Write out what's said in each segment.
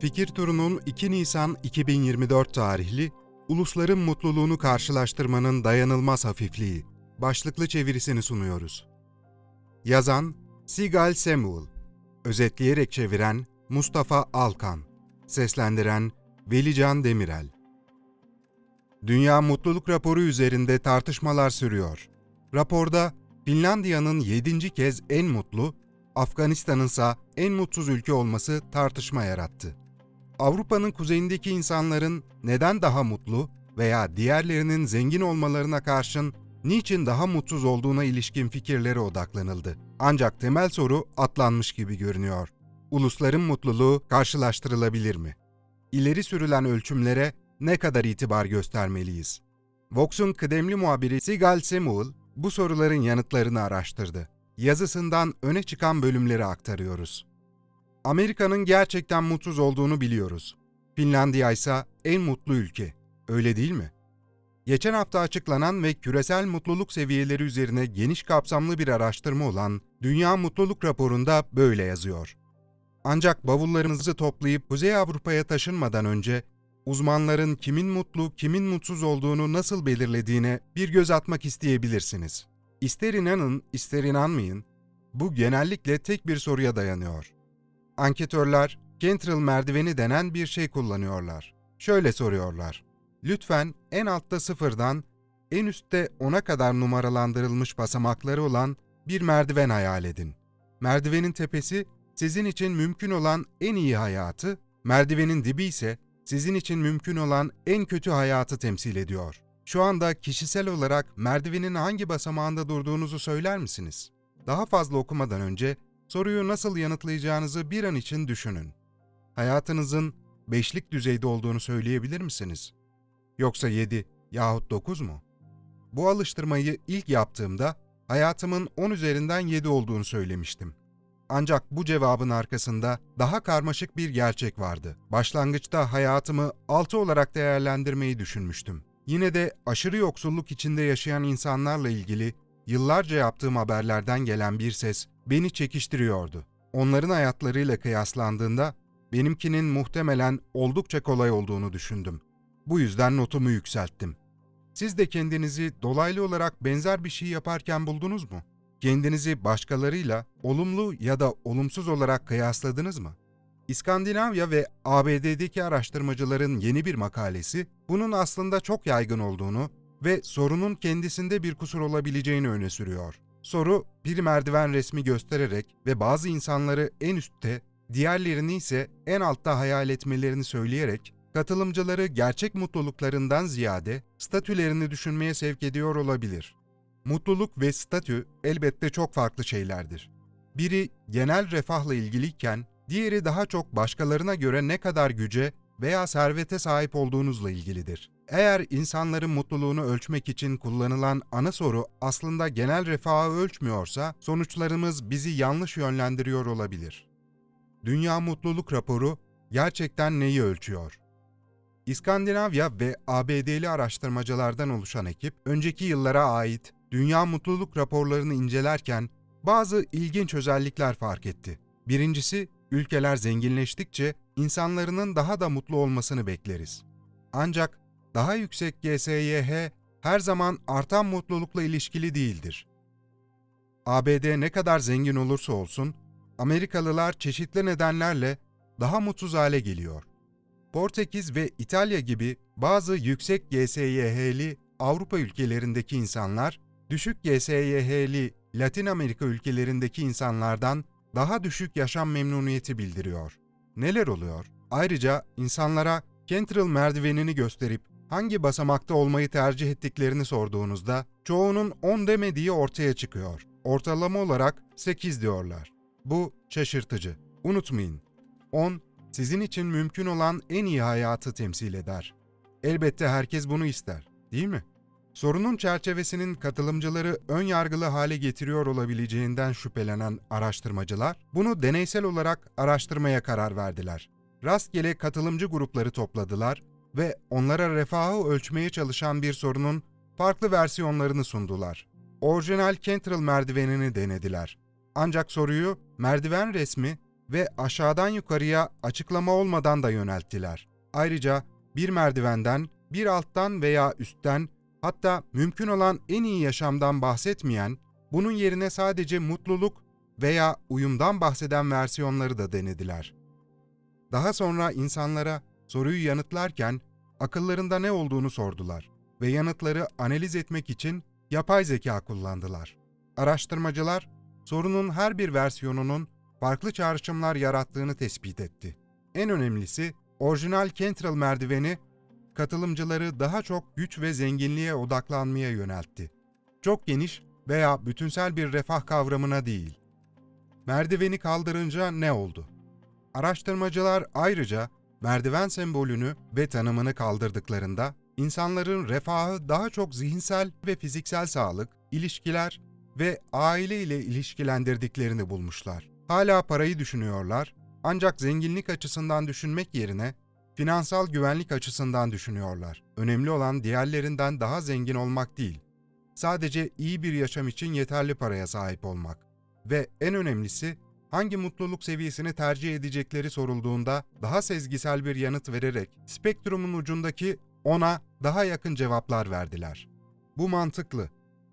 Fikir Turu'nun 2 Nisan 2024 tarihli Ulusların Mutluluğunu Karşılaştırmanın Dayanılmaz Hafifliği başlıklı çevirisini sunuyoruz. Yazan Sigal Samuel, özetleyerek çeviren Mustafa Alkan, seslendiren Velican Demirel. Dünya Mutluluk Raporu üzerinde tartışmalar sürüyor. Raporda Finlandiya'nın 7. kez en mutlu, Afganistan'ın ise en mutsuz ülke olması tartışma yarattı. Avrupa'nın kuzeyindeki insanların neden daha mutlu veya diğerlerinin zengin olmalarına karşın niçin daha mutsuz olduğuna ilişkin fikirlere odaklanıldı. Ancak temel soru atlanmış gibi görünüyor. Ulusların mutluluğu karşılaştırılabilir mi? İleri sürülen ölçümlere ne kadar itibar göstermeliyiz? Vox'un kıdemli muhabiri Sigal Samuel bu soruların yanıtlarını araştırdı. Yazısından öne çıkan bölümleri aktarıyoruz. Amerika'nın gerçekten mutsuz olduğunu biliyoruz. Finlandiya ise en mutlu ülke. Öyle değil mi? Geçen hafta açıklanan ve küresel mutluluk seviyeleri üzerine geniş kapsamlı bir araştırma olan Dünya Mutluluk Raporu'nda böyle yazıyor. Ancak bavullarınızı toplayıp Kuzey Avrupa'ya taşınmadan önce uzmanların kimin mutlu, kimin mutsuz olduğunu nasıl belirlediğine bir göz atmak isteyebilirsiniz. İster inanın, ister inanmayın, bu genellikle tek bir soruya dayanıyor. Anketörler, Cantrell merdiveni denen bir şey kullanıyorlar. Şöyle soruyorlar. Lütfen en altta sıfırdan en üstte 10'a kadar numaralandırılmış basamakları olan bir merdiven hayal edin. Merdivenin tepesi sizin için mümkün olan en iyi hayatı, merdivenin dibi ise sizin için mümkün olan en kötü hayatı temsil ediyor. Şu anda kişisel olarak merdivenin hangi basamağında durduğunuzu söyler misiniz? Daha fazla okumadan önce soruyu nasıl yanıtlayacağınızı bir an için düşünün. Hayatınızın beşlik düzeyde olduğunu söyleyebilir misiniz? Yoksa 7 yahut 9 mu? Bu alıştırmayı ilk yaptığımda hayatımın 10 üzerinden 7 olduğunu söylemiştim. Ancak bu cevabın arkasında daha karmaşık bir gerçek vardı. Başlangıçta hayatımı 6 olarak değerlendirmeyi düşünmüştüm. Yine de aşırı yoksulluk içinde yaşayan insanlarla ilgili yıllarca yaptığım haberlerden gelen bir ses beni çekiştiriyordu. Onların hayatlarıyla kıyaslandığında benimkinin muhtemelen oldukça kolay olduğunu düşündüm. Bu yüzden notumu yükselttim. Siz de kendinizi dolaylı olarak benzer bir şey yaparken buldunuz mu? Kendinizi başkalarıyla olumlu ya da olumsuz olarak kıyasladınız mı? İskandinavya ve ABD'deki araştırmacıların yeni bir makalesi bunun aslında çok yaygın olduğunu ve sorunun kendisinde bir kusur olabileceğini öne sürüyor. Soru bir merdiven resmi göstererek ve bazı insanları en üstte, diğerlerini ise en altta hayal etmelerini söyleyerek katılımcıları gerçek mutluluklarından ziyade statülerini düşünmeye sevk ediyor olabilir. Mutluluk ve statü elbette çok farklı şeylerdir. Biri genel refahla ilgiliyken, diğeri daha çok başkalarına göre ne kadar güce veya servete sahip olduğunuzla ilgilidir. Eğer insanların mutluluğunu ölçmek için kullanılan ana soru aslında genel refahı ölçmüyorsa, sonuçlarımız bizi yanlış yönlendiriyor olabilir. Dünya Mutluluk Raporu gerçekten neyi ölçüyor? İskandinavya ve ABD'li araştırmacılardan oluşan ekip, önceki yıllara ait dünya mutluluk raporlarını incelerken bazı ilginç özellikler fark etti. Birincisi, ülkeler zenginleştikçe insanların daha da mutlu olmasını bekleriz. Ancak daha yüksek GSYH her zaman artan mutlulukla ilişkili değildir. ABD ne kadar zengin olursa olsun, Amerikalılar çeşitli nedenlerle daha mutsuz hale geliyor. Portekiz ve İtalya gibi bazı yüksek GSYH'li Avrupa ülkelerindeki insanlar, düşük GSYH'li Latin Amerika ülkelerindeki insanlardan daha düşük yaşam memnuniyeti bildiriyor. Neler oluyor? Ayrıca insanlara Cantrell merdivenini gösterip hangi basamakta olmayı tercih ettiklerini sorduğunuzda çoğunun 10 demediği ortaya çıkıyor. Ortalama olarak 8 diyorlar. Bu şaşırtıcı. Unutmayın, 10 sizin için mümkün olan en iyi hayatı temsil eder. Elbette herkes bunu ister, değil mi? Sorunun çerçevesinin katılımcıları ön yargılı hale getiriyor olabileceğinden şüphelenen araştırmacılar, bunu deneysel olarak araştırmaya karar verdiler. Rastgele katılımcı grupları topladılar ve onlara refahı ölçmeye çalışan bir sorunun farklı versiyonlarını sundular. Orijinal Cantrell merdivenini denediler. Ancak soruyu merdiven resmi ve aşağıdan yukarıya açıklama olmadan da yönelttiler. Ayrıca bir merdivenden, bir alttan veya üstten, hatta mümkün olan en iyi yaşamdan bahsetmeyen, bunun yerine sadece mutluluk veya uyumdan bahseden versiyonları da denediler. Daha sonra insanlara soruyu yanıtlarken akıllarında ne olduğunu sordular ve yanıtları analiz etmek için yapay zeka kullandılar. Araştırmacılar sorunun her bir versiyonunun farklı çağrışımlar yarattığını tespit etti. En önemlisi orijinal Cantrell merdiveni katılımcıları daha çok güç ve zenginliğe odaklanmaya yöneltti. Çok geniş veya bütünsel bir refah kavramına değil. Merdiveni kaldırınca ne oldu? Araştırmacılar ayrıca merdiven sembolünü ve tanımını kaldırdıklarında insanların refahı daha çok zihinsel ve fiziksel sağlık, ilişkiler ve aile ile ilişkilendirdiklerini bulmuşlar. Hala parayı düşünüyorlar ancak zenginlik açısından düşünmek yerine finansal güvenlik açısından düşünüyorlar. Önemli olan diğerlerinden daha zengin olmak değil. Sadece iyi bir yaşam için yeterli paraya sahip olmak. Ve en önemlisi hangi mutluluk seviyesini tercih edecekleri sorulduğunda daha sezgisel bir yanıt vererek spektrumun ucundaki ona daha yakın cevaplar verdiler. Bu mantıklı.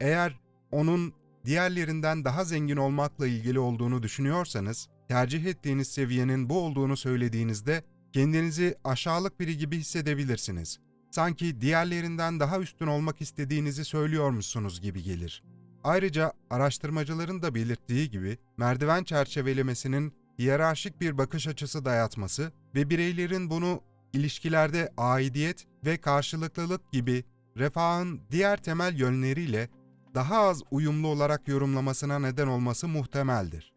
Eğer onun diğerlerinden daha zengin olmakla ilgili olduğunu düşünüyorsanız, tercih ettiğiniz seviyenin bu olduğunu söylediğinizde kendinizi aşağılık biri gibi hissedebilirsiniz. Sanki diğerlerinden daha üstün olmak istediğinizi söylüyormuşsunuz gibi gelir. Ayrıca araştırmacıların da belirttiği gibi merdiven çerçevelemesinin hiyerarşik bir bakış açısı dayatması ve bireylerin bunu ilişkilerde aidiyet ve karşılıklılık gibi refahın diğer temel yönleriyle daha az uyumlu olarak yorumlamasına neden olması muhtemeldir.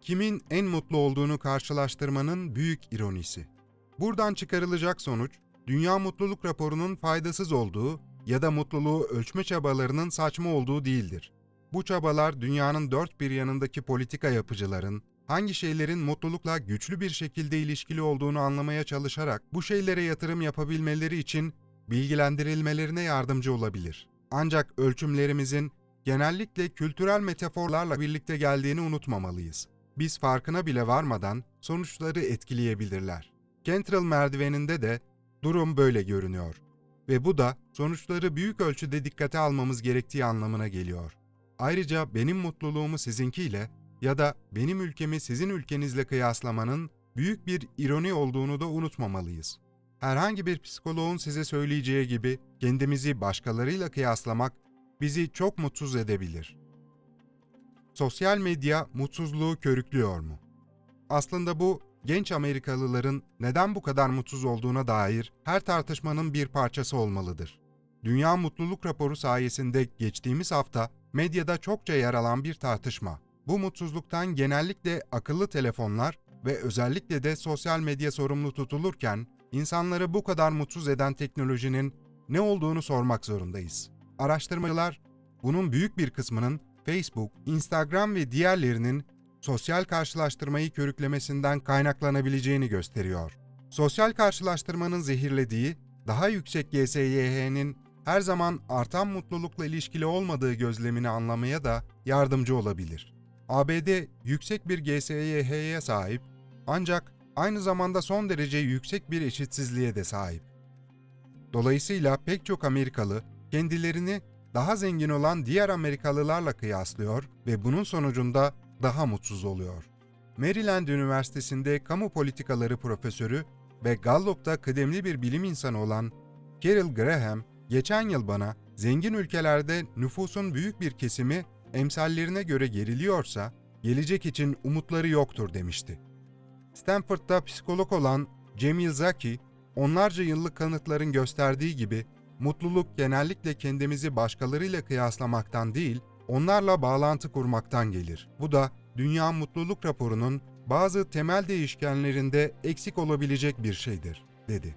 Kimin en mutlu olduğunu karşılaştırmanın büyük ironisi. Buradan çıkarılacak sonuç, Dünya Mutluluk Raporu'nun faydasız olduğu ya da mutluluğu ölçme çabalarının saçma olduğu değildir. Bu çabalar dünyanın dört bir yanındaki politika yapıcıların, hangi şeylerin mutlulukla güçlü bir şekilde ilişkili olduğunu anlamaya çalışarak bu şeylere yatırım yapabilmeleri için bilgilendirilmelerine yardımcı olabilir. Ancak ölçümlerimizin genellikle kültürel metaforlarla birlikte geldiğini unutmamalıyız. Biz farkına bile varmadan sonuçları etkileyebilirler. Cantrell merdiveninde de durum böyle görünüyor ve bu da sonuçları büyük ölçüde dikkate almamız gerektiği anlamına geliyor. Ayrıca benim mutluluğumu sizinkiyle ya da benim ülkemi sizin ülkenizle kıyaslamanın büyük bir ironi olduğunu da unutmamalıyız. Herhangi bir psikoloğun size söyleyeceği gibi kendimizi başkalarıyla kıyaslamak bizi çok mutsuz edebilir. Sosyal medya mutsuzluğu körüklüyor mu? Aslında bu genç Amerikalıların neden bu kadar mutsuz olduğuna dair her tartışmanın bir parçası olmalıdır. Dünya Mutluluk Raporu sayesinde geçtiğimiz hafta medyada çokça yer alan bir tartışma. Bu mutsuzluktan genellikle akıllı telefonlar ve özellikle de sosyal medya sorumlu tutulurken insanları bu kadar mutsuz eden teknolojinin ne olduğunu sormak zorundayız. Araştırmacılar bunun büyük bir kısmının Facebook, Instagram ve diğerlerinin sosyal karşılaştırmayı körüklemesinden kaynaklanabileceğini gösteriyor. Sosyal karşılaştırmanın zehirlediği, daha yüksek GSYH'nin her zaman artan mutlulukla ilişkili olmadığı gözlemini anlamaya da yardımcı olabilir. ABD yüksek bir GSYH'ye sahip ancak aynı zamanda son derece yüksek bir eşitsizliğe de sahip. Dolayısıyla pek çok Amerikalı kendilerini daha zengin olan diğer Amerikalılarla kıyaslıyor ve bunun sonucunda daha mutsuz oluyor. Maryland Üniversitesi'nde kamu politikaları profesörü ve Gallup'ta kıdemli bir bilim insanı olan Carol Graham, geçen yıl bana zengin ülkelerde nüfusun büyük bir kesimi emsallerine göre geriliyorsa, gelecek için umutları yoktur demişti. Stanford'da psikolog olan Cemil Zaki, onlarca yıllık kanıtların gösterdiği gibi mutluluk genellikle kendimizi başkalarıyla kıyaslamaktan değil, onlarla bağlantı kurmaktan gelir. Bu da Dünya Mutluluk Raporu'nun bazı temel değişkenlerinde eksik olabilecek bir şeydir, dedi.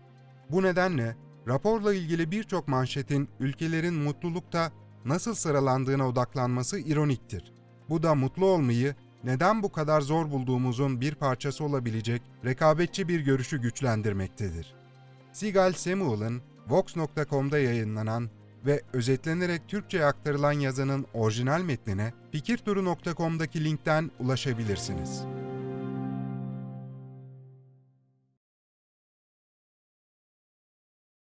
Bu nedenle raporla ilgili birçok manşetin ülkelerin mutlulukta nasıl sıralandığına odaklanması ironiktir. Bu da mutlu olmayı neden bu kadar zor bulduğumuzun bir parçası olabilecek rekabetçi bir görüşü güçlendirmektedir. Sigal Samuel'ın Vox.com'da yayınlanan ve özetlenerek Türkçe'ye aktarılan yazının orijinal metnine fikirturu.com'daki linkten ulaşabilirsiniz.